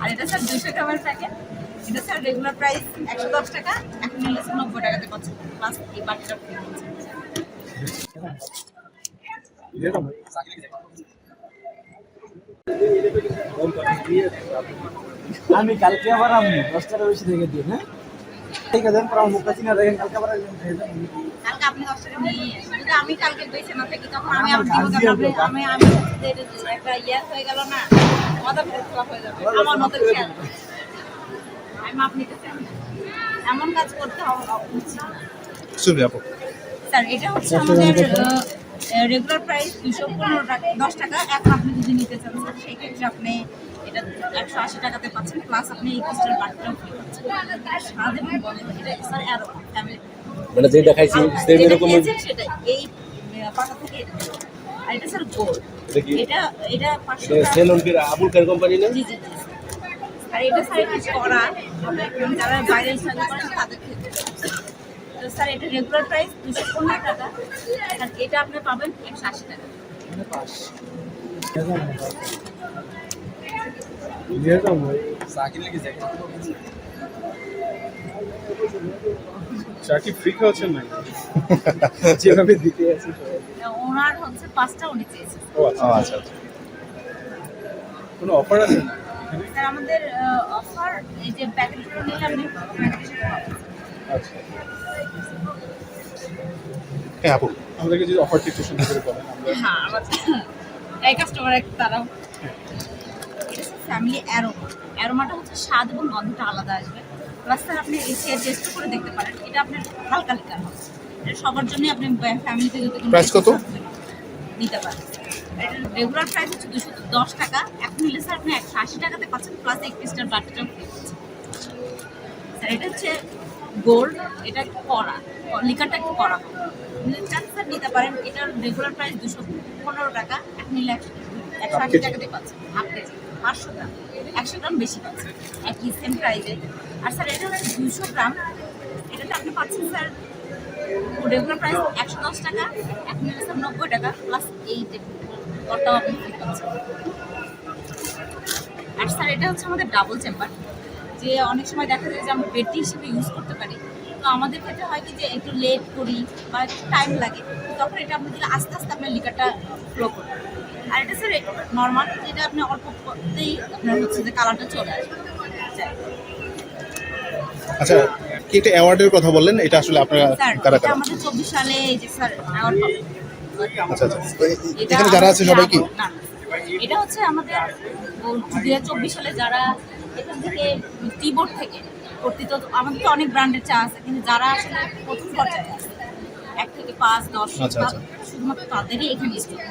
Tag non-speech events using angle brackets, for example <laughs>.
আর এটা স্যার দুশো গ্রামের প্যাকেট এটা স্যার রেগুলার প্রাইস একশো দশ টাকা। এখন নিলে নব্বই টাকাতে পাচ্ছেন প্লাস এই ফ্রি আমি কালকে আবার আমি দশটা বেশি থেকে দিই হ্যাঁ? ঠিক আছে পর মুখটা চিনা দেখেন কালকে আবার। কালকে আপনি দশ টাকা নিয়ে যদি আমি কালকে বেঁচে না থাকি তখন আমি দিব আপনি আমি আমি একটা ইয়ে হয়ে গেল না মাথা খারাপ হয়ে যাবে। আমার মতো খেয়াল। আমি মাপ নিতে চাই এমন কাজ করতে হবে না। শুনবি আপু। স্যার এটা হচ্ছে আমাদের রেগুলার প্রাইস দুশো পনেরো টাকা দশ টাকা এখন আপনি যদি নিতে চান স্যার সেই ক্ষেত্রে আপনি এটা একশো আশি টাকাতে পাচ্ছেন প্লাস আপনি এই ক্রিস্টাল বাটিটাও ফ্রি পাচ্ছেন। স্বাদ এবং গন্ধ এটা স্যার ফ্যামিলি মানে যে দেখাইছি সেম এরকম এই পাতা থেকে এটা আর এটা স্যার গোল্ড এটা এটা পাঁচশো সেলন কি? আবুল খান কোম্পানি না? জি জি আর এটা স্যার করা যারা বাইরে করেন তাদের ক্ষেত্রে। তো স্যার এটা রেগুলার প্রাইস দুশো পনেরো টাকা। আর এটা আপনি পাবেন একশো আশি টাকা। ফ্রি খাওয়াচ্ছেন <laughs> যেভাবে দিতে আছে ওনার হচ্ছে পাঁচটা উনি ও আচ্ছা। আচ্ছা আচ্ছা। কোনো অফার আছে না স্যার আমাদের অফার এই যে প্যাকেটগুলো। আচ্ছা। হ্যাঁ আপু আমাদেরকে যদি অফারটি একটু সুন্দর করে বলেন হ্যাঁ আমার এই কাস্টমার এক তারাও। ফ্যামিলি অ্যারোমা অ্যারোমাটা হচ্ছে স্বাদ এবং গন্ধটা আলাদা আসবে। প্লাস স্যার আপনি এসে টেস্ট করে দেখতে পারেন এটা আপনার হালকা লিকার হবে। এটা সবার জন্যই আপনি ফ্যামিলিতে যদি কোনো Price কত? নিতে পারেন। এটা রেগুলার প্রাইস হচ্ছে দুশো দশ টাকা। এখন নিলে স্যার আপনি একশো আশি টাকাতে পাচ্ছেন প্লাস এক পিসটার বাটিটাও ফ্রি স্যার এটা হচ্ছে গোল্ড এটা একটু কড়া লিকারটা একটু কড়া হবে। স্যার নিতে পারেন এটার রেগুলার প্রাইস দুশো পনেরো টাকা এক নিলে একশো একশো আশি টাকাতে পাচ্ছেন হাফ কেজি পাঁচশো গ্রাম একশো গ্রাম বেশি পাচ্ছেন একই সেম প্রাইসে আর স্যার এটা হচ্ছে দুশো গ্রাম এটাতে আপনি পাচ্ছেন স্যার রেগুলার প্রাইস একশো দশ টাকা এক নিলে স্যার নব্বই টাকা প্লাস এই কটাও আপনি পাচ্ছেন। আর স্যার এটা হচ্ছে আমাদের ডাবল চেম্বার যে অনেক সময় দেখা যায় যে আমরা বেডটি হিসেবে ইউজ করতে পারি। তো আমাদের ক্ষেত্রে হয় কি যে একটু লেট করি বা একটু টাইম লাগে তখন এটা আপনি দিলে আস্তে আস্তে আপনার লিকারটা ফ্লো করবে আর এটা স্যার নর্মাল যেটা আপনি অল্প করতেই আপনার হচ্ছে যে কালারটা চলে আসবে। আচ্ছা কি একটা অ্যাওয়ার্ডের কথা বললেন এটা আসলে আপনারা কারা এটা কারা আমাদের চব্বিশ সালে এই যে স্যার অ্যাওয়ার্ড আচ্ছা আচ্ছা এটা এখানে যারা আছে সবাই কি। এটা হচ্ছে আমাদের দুই হাজার চব্বিশ সালে যারা এখান থেকে টিবোর্ড থেকে কর্তৃত আমাদের তো অনেক ব্র্যান্ডের চা আছে কিন্তু যারা আসলে প্রথম পর্যায়ে আছে এক থেকে পাঁচ দশ আচ্ছা, আচ্ছা। শুধুমাত্র তাদেরই এখানে স্টক